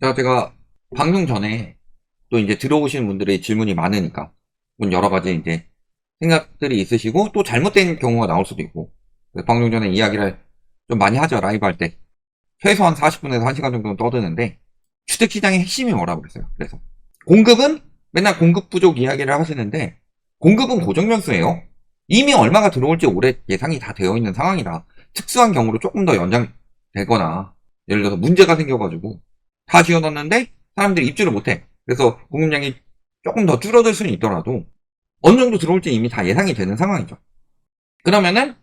제가, 제가 방송 전에 또 이제 들어오시는 분들의 질문이 많으니까 뭐 여러 가지 이제 생각들이 있으시고 또 잘못된 경우가 나올 수도 있고. 방송 전에 이야기를 좀 많이 하죠 라이브 할 때. 최소한 40분에서 1시간 정도는 떠드는데 주택시장의 핵심이 뭐라고 그랬어요? 그래서 공급은 맨날 공급 부족 이야기를 하시는데 공급은 고정연수예요. 이미 얼마가 들어올지 올해 예상이 다 되어 있는 상황이라 특수한 경우로 조금 더 연장되거나 예를 들어서 문제가 생겨가지고 다 지어놨는데 사람들이 입주를 못해. 그래서 공급량이 조금 더 줄어들 수는 있더라도 어느 정도 들어올지 이미 다 예상이 되는 상황이죠. 그러면은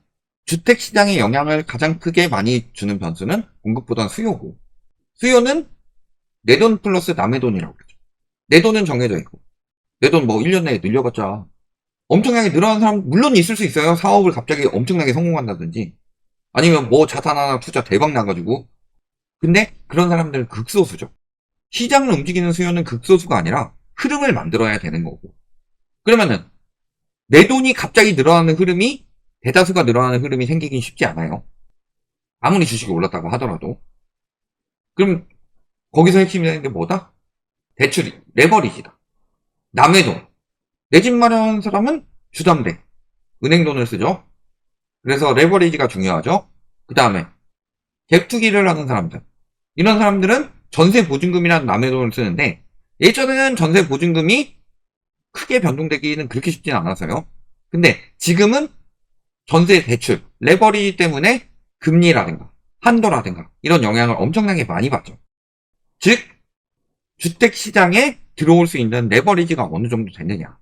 주택 시장에 영향을 가장 크게 많이 주는 변수는 공급보다는 수요고 수요는 내 돈 플러스 남의 돈이라고 그러죠. 내 돈은 정해져 있고 내 돈 뭐 1년 내에 늘려봤자 엄청나게 늘어난 사람 물론 있을 수 있어요. 사업을 갑자기 엄청나게 성공한다든지 아니면 뭐 자산 하나 투자 대박 나가지고 근데 그런 사람들은 극소수죠. 시장을 움직이는 수요는 극소수가 아니라 흐름을 만들어야 되는 거고. 그러면은 내 돈이 갑자기 늘어나는 흐름이 대다수가 늘어나는 흐름이 생기긴 쉽지 않아요. 아무리 주식이 올랐다고 하더라도. 그럼 거기서 핵심이 되는 게 뭐다? 대출이, 레버리지다. 남의 돈. 내 집 마련하는 사람은 주담대. 은행 돈을 쓰죠. 그래서 레버리지가 중요하죠. 그 다음에 갭투기를 하는 사람들. 이런 사람들은 전세 보증금이라는 남의 돈을 쓰는데 예전에는 전세 보증금이 크게 변동되기는 그렇게 쉽지는 않았어요. 근데 지금은 전세 대출, 레버리지 때문에 금리라든가 한도라든가 이런 영향을 엄청나게 많이 받죠. 즉 주택 시장에 들어올 수 있는 레버리지가 어느 정도 되느냐.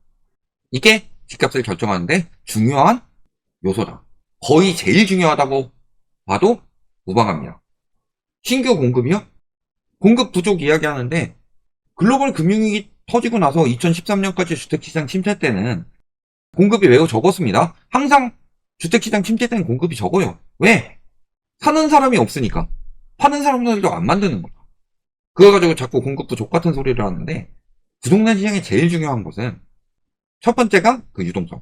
이게 집값을 결정하는데 중요한 요소다. 거의 제일 중요하다고 봐도 무방합니다. 신규 공급이요? 공급 부족 이야기하는데 글로벌 금융위기 터지고 나서 2013년까지 주택시장 침체 때는 공급이 매우 적었습니다. 항상 주택시장 침체 때는 공급이 적어요. 왜? 사는 사람이 없으니까. 파는 사람들도 안 만드는 거야. 그거 가지고 자꾸 공급 부족 같은 소리를 하는데 부동산 시장에 제일 중요한 것은 첫 번째가 그 유동성.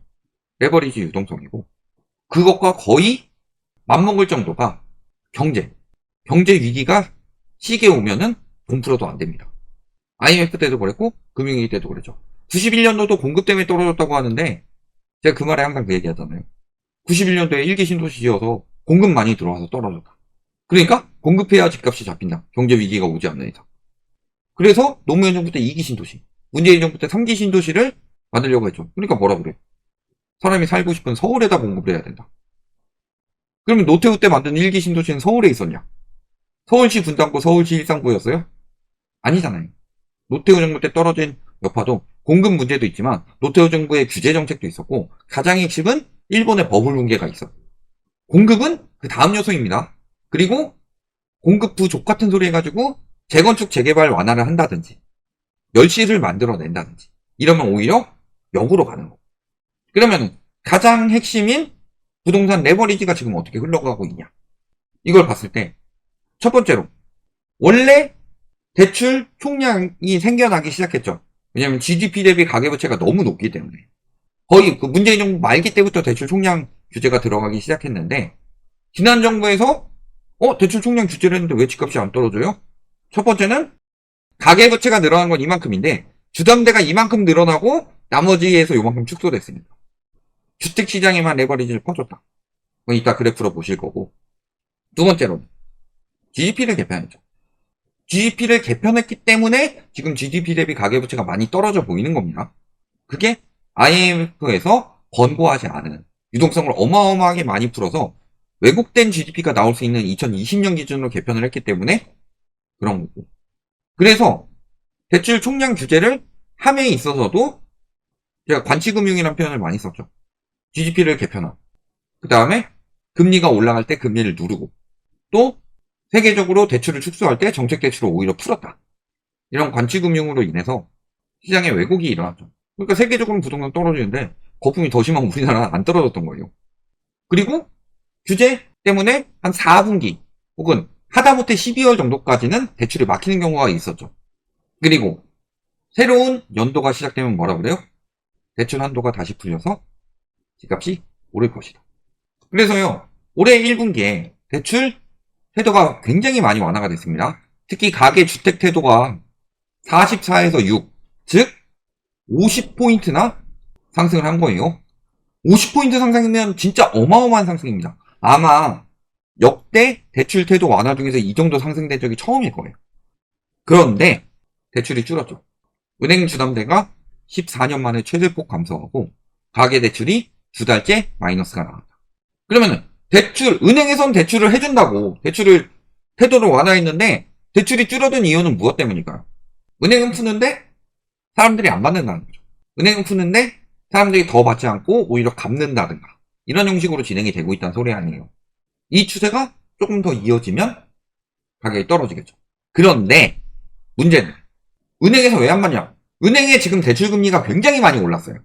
레버리지 유동성이고 그것과 거의 맞먹을 정도가 경제. 경제 위기가 시기에 오면은 돈 풀어도 안 됩니다. IMF 때도 그랬고 금융위기 때도 그랬죠. 91년도도 공급 때문에 떨어졌다고 하는데 제가 그 말에 항상 그 얘기 하잖아요. 91년도에 일기 신도시 지어서 공급 많이 들어와서 떨어졌다. 그러니까 공급해야 집값이 잡힌다. 경제 위기가 오지 않는 이상. 그래서 노무현 정부 때 2기 신도시, 문재인 정부 때 3기 신도시를 만들려고 했죠. 그러니까 뭐라 그래? 사람이 살고 싶은 서울에다 공급을 해야 된다. 그러면 노태우 때 만든 1기 신도시는 서울에 있었냐? 서울시 분당구, 서울시 일상구였어요? 아니잖아요. 노태우 정부 때 떨어진 여파도 공급 문제도 있지만 노태우 정부의 규제 정책도 있었고 가장 핵심은 일본의 버블 붕괴가 있어. 공급은 그 다음 요소입니다. 그리고 공급 부족 같은 소리 해가지고 재건축 재개발 완화를 한다든지 멸시를 만들어낸다든지 이러면 오히려 역으로 가는 거. 그러면 가장 핵심인 부동산 레버리지가 지금 어떻게 흘러가고 있냐. 이걸 봤을 때 첫 번째로 원래 대출 총량이 생겨나기 시작했죠. 왜냐하면 GDP 대비 가계부채가 너무 높기 때문에 거의 그 문재인 정부 말기 때부터 대출 총량 규제가 들어가기 시작했는데 지난 정부에서 어 대출 총량 규제를 했는데 왜 집값이 안 떨어져요? 첫 번째는 가계부채가 늘어난 건 이만큼인데 주담대가 이만큼 늘어나고 나머지에서 요만큼 축소됐습니다. 주택시장에만 레버리지를 퍼줬다. 이따 그래프로 보실 거고 두 번째로 GDP를 개편했죠. GDP를 개편했기 때문에 지금 GDP 대비 가계부채가 많이 떨어져 보이는 겁니다. 그게 IMF에서 권고하지 않은 유동성을 어마어마하게 많이 풀어서 왜곡된 GDP가 나올 수 있는 2020년 기준으로 개편을 했기 때문에 그런 거고. 그래서 대출 총량 규제를 함에 있어서도 제가 관치금융이라는 표현을 많이 썼죠. GDP를 개편한. 그 다음에 금리가 올라갈 때 금리를 누르고 또 세계적으로 대출을 축소할 때 정책 대출을 오히려 풀었다. 이런 관치금융으로 인해서 시장에 왜곡이 일어났죠. 그러니까 세계적으로는 부동산 떨어지는데 거품이 더 심한 우리나라는 안 떨어졌던 거예요. 그리고 규제 때문에 한 4분기 혹은 하다못해 12월 정도까지는 대출이 막히는 경우가 있었죠. 그리고 새로운 연도가 시작되면 뭐라 그래요? 대출 한도가 다시 풀려서 집값이 오를 것이다. 그래서요, 올해 1분기에 대출 태도가 굉장히 많이 완화가 됐습니다. 특히 가계 주택 태도가 44에서 6, 즉 50포인트나 상승을 한 거예요. 50포인트 상승이면 진짜 어마어마한 상승입니다. 아마 역대 대출 태도 완화 중에서 이 정도 상승된 적이 처음일 거예요. 그런데 대출이 줄었죠. 은행 주담대가 14년 만에 최대폭 감소하고 가계 대출이 두 달째 마이너스가 나왔다. 그러면은 대출 은행에선 대출을 해준다고 대출을 태도를 완화했는데 대출이 줄어든 이유는 무엇 때문일까요? 은행은 푸는데 사람들이 안 받는다는 거죠. 은행은 푸는데 사람들이 더 받지 않고 오히려 갚는다든가 이런 형식으로 진행이 되고 있다는 소리 아니에요. 이 추세가 조금 더 이어지면 가격이 떨어지겠죠. 그런데 문제는 은행에서 왜 안 받냐? 은행에 지금 대출금리가 굉장히 많이 올랐어요.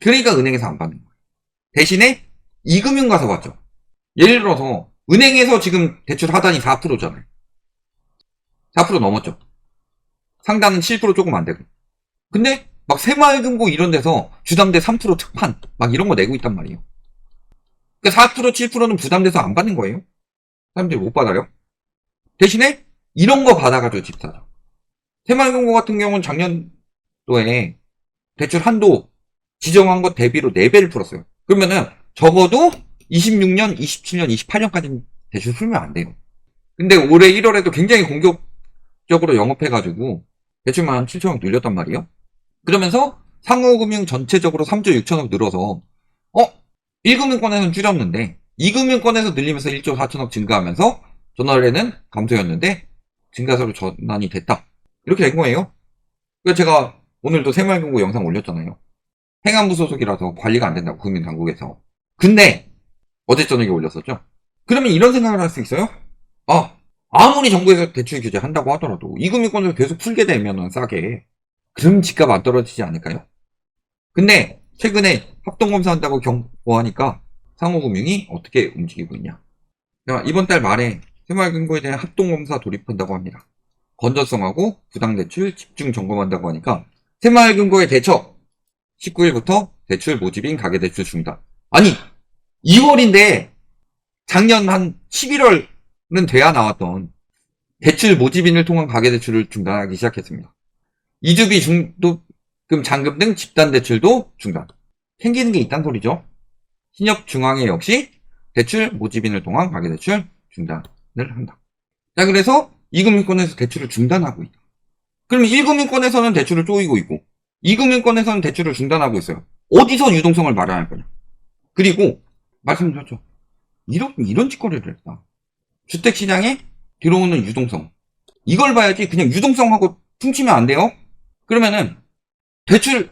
그러니까 은행에서 안 받는 거예요. 대신에 이금융 가서 받죠. 예를 들어서 은행에서 지금 대출 하단이 4%잖아요. 4% 넘었죠. 상단은 7% 조금 안 되고. 근데 막 새마을금고 이런 데서 주담대 3% 특판 막 이런 거 내고 있단 말이에요. 그러니까 4% 7%는 부담돼서 안 받는 거예요. 사람들이 못 받아요. 대신에 이런 거 받아가지고 집 사죠. 새마을금고 같은 경우는 작년도에 대출 한도 지정한 것 대비로 4배를 풀었어요. 그러면은 적어도 26년, 27년, 28년까지는 대출 풀면 안 돼요. 근데 올해 1월에도 굉장히 공격적으로 영업해가지고 대출만 한 7천억 늘렸단 말이에요. 그러면서 상호금융 전체적으로 3조 6천억 늘어서 어? 1금융권에서는 줄였는데 2금융권에서 늘리면서 1조 4천억 증가하면서 전월에는 감소였는데 증가세로 전환이 됐다. 이렇게 된 거예요. 그래서 제가 오늘도 새마을금고 영상 올렸잖아요. 행안부 소속이라서 관리가 안 된다고 금융 당국에서. 근데 어제 저녁에 올렸었죠. 그러면 이런 생각을 할 수 있어요? 아 아무리 정부에서 대출 규제 한다고 하더라도 이 금융권을 계속 풀게 되면 싸게 그럼 집값 안 떨어지지 않을까요? 근데 최근에 합동검사한다고 경고하니까 상호금융이 어떻게 움직이고 있냐? 자, 이번 달 말에 새마을금고에 대한 합동검사 돌입한다고 합니다. 건전성하고 부당대출 집중 점검한다고 하니까 새마을금고의 대처 19일부터 대출 모집인 가계대출 중단. 아니 2월인데 작년 한 11월은 돼야 나왔던 대출 모집인을 통한 가계대출을 중단하기 시작했습니다. 이주비 중도금 잔금 등 집단 대출도 중단. 생기는 게 있단 소리죠. 신협중앙회 역시 대출 모집인을 통한 가계대출 중단을 한다. 자, 그래서 2금융권에서 대출을 중단하고 있다. 그럼 1금융권에서는 대출을 쪼이고 있고 2금융권에서는 대출을 중단하고 있어요. 어디서 유동성을 마련할 거냐. 그리고 말씀드렸죠. 이런, 이런 짓거리를 했다. 주택시장에 들어오는 유동성. 이걸 봐야지 그냥 유동성하고 퉁치면 안 돼요. 그러면은 대출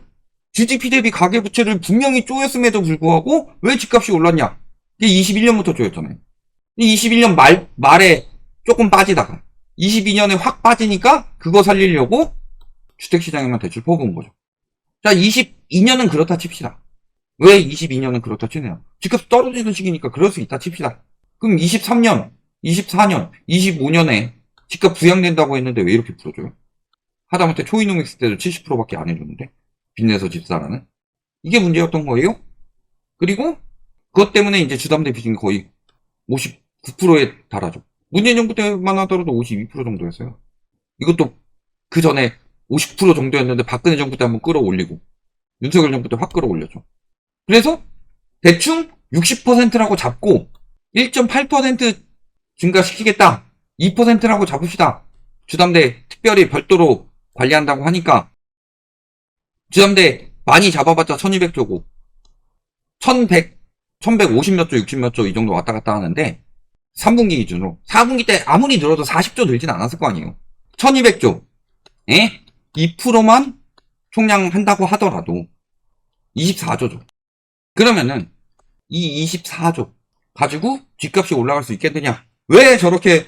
GDP 대비 가계부채를 분명히 쪼였음에도 불구하고 왜 집값이 올랐냐? 이게 21년부터 쪼였잖아요. 21년 말, 말에 조금 빠지다가 22년에 확 빠지니까 그거 살리려고 주택시장에만 대출 퍼부은 거죠. 자, 22년은 그렇다 칩시다. 왜 22년은 그렇다 치네요? 집값 떨어지는 시기니까 그럴 수 있다 칩시다. 그럼 23년, 24년, 25년에 집값 부양된다고 했는데 왜 이렇게 풀어줘요? 하다못해 초이노믹스 때도 70%밖에 안 해줬는데 빚내서 집 사라는 이게 문제였던 거예요. 그리고 그것 때문에 이제 주담대 빚은 거의 59%에 달하죠. 문재인 정부 때만 하더라도 52% 정도였어요. 이것도 그 전에 50% 정도였는데 박근혜 정부 때 한번 끌어올리고 윤석열 정부 때 확 끌어올렸죠. 그래서 대충 60%라고 잡고 1.8% 증가시키겠다. 2%라고 잡읍시다. 주담대 특별히 별도로 관리한다고 하니까 주담대 많이 잡아봤자 1200조고 1100, 1150몇 조, 60몇 조 이 정도 왔다 갔다 하는데 3분기 기준으로 4분기 때 아무리 늘어도 40조 늘진 않았을 거 아니에요. 1200조 에 2%만 총량한다고 하더라도 24조죠. 그러면은 이 24조 가지고 뒷값이 올라갈 수 있겠느냐? 왜 저렇게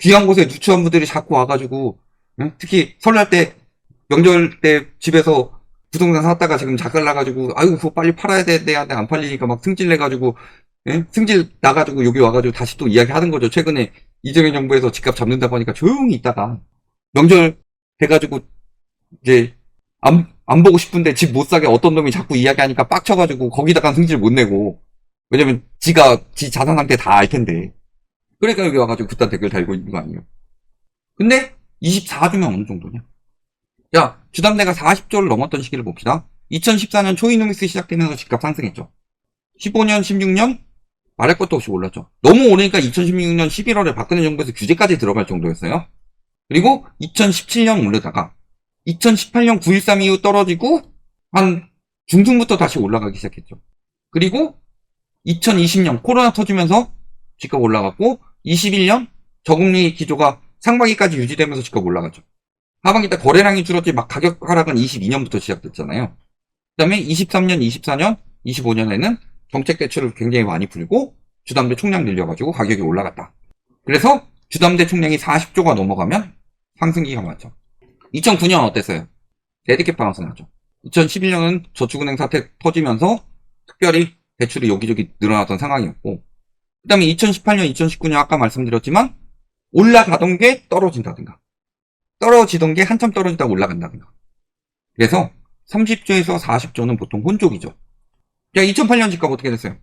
귀한 곳에 누추한 분들이 자꾸 와가지고 응? 특히 설날 때 명절 때 집에서 부동산 샀다가 지금 작살 나가지고 아이고 그거 빨리 팔아야 돼, 내한테 안 팔리니까 막 승질 내가지고 예? 승질 나가지고 여기 와가지고 다시 또 이야기하는 거죠. 최근에 이재명 정부에서 집값 잡는다고 하니까 조용히 있다가 명절 해가지고 이제 안, 안 보고 싶은데 집 못 사게 어떤 놈이 자꾸 이야기하니까 빡쳐가지고 거기다가 승질 못 내고 왜냐면 지가 지 자산 상태 다 알 텐데 그러니까 여기 와가지고 그딴 댓글 달고 있는 거 아니에요. 근데 24주면 어느 정도냐? 야, 주담대가 40조를 넘었던 시기를 봅시다. 2014년 초이노믹스 시작되면서 집값 상승했죠. 15년, 16년 말할 것도 없이 올랐죠. 너무 오르니까 2016년 11월에 박근혜 정부에서 규제까지 들어갈 정도였어요. 그리고 2017년 오르다가 2018년 9.13 이후 떨어지고 한 중순부터 다시 올라가기 시작했죠. 그리고 2020년 코로나 터지면서 집값 올라갔고 21년 저금리 기조가 상반기까지 유지되면서 집값 올라갔죠. 하반기 때 거래량이 줄었지 막 가격 하락은 22년부터 시작됐잖아요. 그 다음에 23년, 24년, 25년에는 정책 대출을 굉장히 많이 풀고 주담대 총량 늘려가지고 가격이 올라갔다. 그래서 주담대 총량이 40조가 넘어가면 상승기가 맞죠. 2009년 어땠어요? 데드캡 바운스 나죠. 2011년은 저축은행 사태 터지면서 특별히 대출이 여기저기 늘어났던 상황이었고 그 다음에 2018년, 2019년 아까 말씀드렸지만 올라가던 게 떨어진다든가 떨어지던 게 한참 떨어지다가 올라간다든가 그래서 30조에서 40조는 보통 혼족이죠. 야, 2008년 집값 어떻게 됐어요?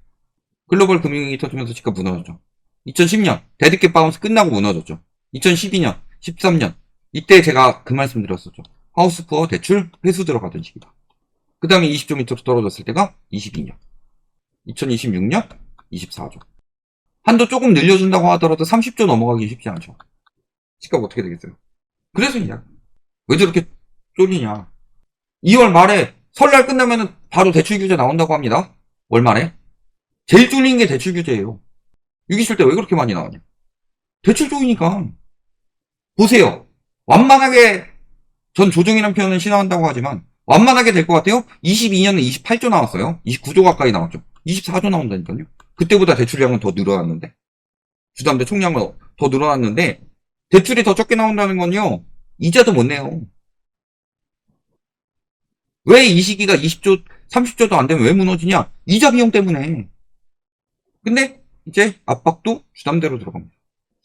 글로벌 금융위기 터지면서 집값 무너졌죠. 2010년 데드캡 바운스 끝나고 무너졌죠. 2012년, 13년 이때 제가 그 말씀 드렸었죠. 하우스 푸어 대출 회수 들어가던 시기다. 그 다음에 20조 밑으로 떨어졌을 때가 22년. 2026년 24조. 한도 조금 늘려준다고 하더라도 30조 넘어가기 쉽지 않죠. 집값 어떻게 되겠어요? 그래서 이야. 왜 저렇게 쫄리냐. 2월 말에 설날 끝나면은 바로 대출 규제 나온다고 합니다. 월 말에. 제일 쫄리는 게 대출 규제예요. 6.27 때 왜 그렇게 많이 나오냐. 대출 조이니까. 보세요. 완만하게 전 조정이라는 표현은 싫어한다고 하지만 완만하게 될 것 같아요. 22년에 28조 나왔어요. 29조 가까이 나왔죠. 24조 나온다니까요. 그때보다 대출량은 더 늘어났는데 주담대 총량은 더 늘어났는데 대출이 더 적게 나온다는 건요. 이자도 못 내요. 왜 이 시기가 20조, 30조도 안 되면 왜 무너지냐? 이자 비용 때문에. 근데 이제 압박도 주담대로 들어갑니다.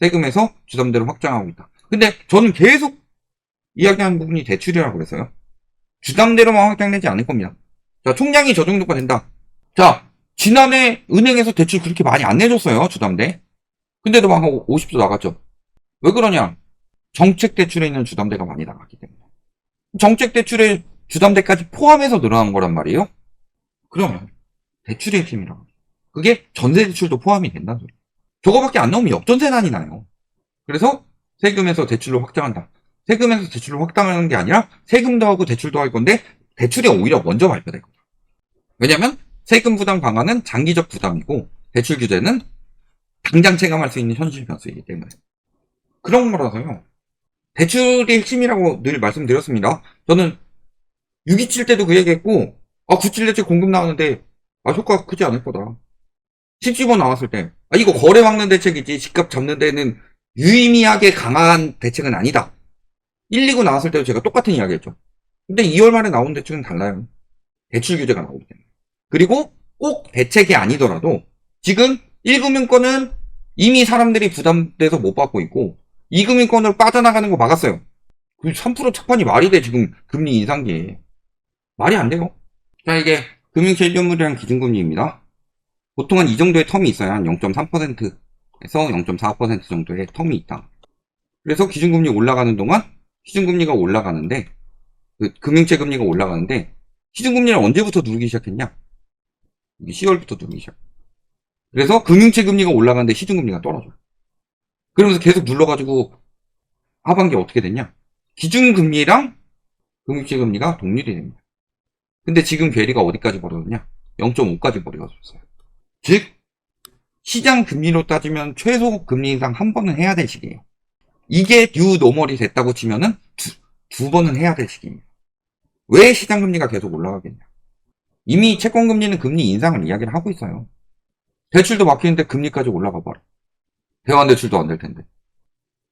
세금에서 주담대로 확장하고 있다. 근데 저는 계속 이야기하는 부분이 대출이라고 그랬어요. 주담대로만 확장되지 않을 겁니다. 자, 총량이 저 정도가 된다. 자, 지난해 은행에서 대출 그렇게 많이 안 내줬어요, 주담대. 근데도 막 50조 나갔죠. 왜 그러냐? 정책 대출에 있는 주담대가 많이 나갔기 때문에. 정책 대출에 주담대까지 포함해서 늘어난 거란 말이에요? 그러면 대출의 힘이라고. 그게 전세 대출도 포함이 된다는 소리. 저거밖에 안 나오면 역전세난이 나요. 그래서 세금에서 대출로 확장한다. 세금에서 대출로 확장하는 게 아니라 세금도 하고 대출도 할 건데 대출이 오히려 먼저 발표될 거다. 왜냐면 세금 부담 강화는 장기적 부담이고 대출 규제는 당장 체감할 수 있는 현실 변수이기 때문에. 그런 거라서요. 대출이 핵심이라고 늘 말씀드렸습니다. 저는 627 때도 그 얘기했고, 아, 97 대출 공급 나왔는데, 아, 효과가 크지 않을 거다. 10집어 나왔을 때, 아, 이거 거래 막는 대책이지, 집값 잡는 데는 유의미하게 강한 대책은 아니다. 1, 2구 나왔을 때도 제가 똑같은 이야기 했죠. 근데 2월 말에 나온 대책은 달라요. 대출 규제가 나오기 때문에. 그리고 꼭 대책이 아니더라도, 지금 1금융권은 이미 사람들이 부담돼서 못 받고 있고, 2금융권으로 빠져나가는 거 막았어요. 그 3% 착반이 말이 돼, 지금 금리 인상기에. 말이 안 돼요. 자, 이게 금융실현물이랑 기준금리입니다. 보통은 이 정도의 텀이 있어요. 한0.3% 에서 0.4% 정도의 텀이 있다. 그래서 기준금리 올라가는 동안 시중금리가 올라가는데, 그 금융채 금리가 올라가는데, 시중금리를 언제부터 누르기 시작했냐? 10월부터 누르기 시작. 그래서 금융채 금리가 올라가는데 시중금리가 떨어져. 그러면서 계속 눌러가지고 하반기 어떻게 됐냐? 기준금리랑 금융채 금리가 동률이 됩니다. 근데 지금 괴리가 어디까지 벌어졌냐? 0.5까지 벌어졌어요. 즉, 시장 금리로 따지면 최소 금리 인상 한 번은 해야 될 시기예요. 이게 뉴 노멀이 됐다고 치면은 두, 두 번은 해야 될 시기입니다. 왜 시장 금리가 계속 올라가겠냐? 이미 채권 금리는 금리 인상을 이야기를 하고 있어요. 대출도 막히는데 금리까지 올라가 봐라. 대환 대출도 안 될 텐데.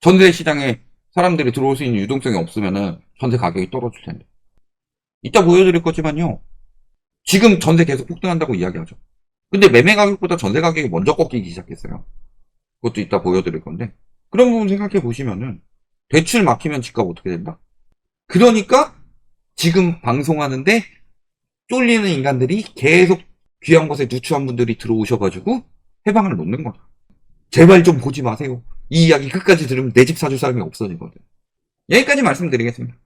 전세 시장에 사람들이 들어올 수 있는 유동성이 없으면은 전세 가격이 떨어질 텐데. 이따 보여드릴 거지만요. 지금 전세 계속 폭등한다고 이야기하죠. 근데 매매 가격보다 전세 가격이 먼저 꺾이기 시작했어요. 그것도 이따 보여드릴 건데. 그런 부분 생각해 보시면은 대출 막히면 집값 어떻게 된다? 그러니까 지금 방송하는데 쫄리는 인간들이 계속 귀한 것에 누추한 분들이 들어오셔가지고 해방을 놓는 거다. 제발 좀 보지 마세요. 이 이야기 끝까지 들으면 내 집 사줄 사람이 없어지거든. 여기까지 말씀드리겠습니다.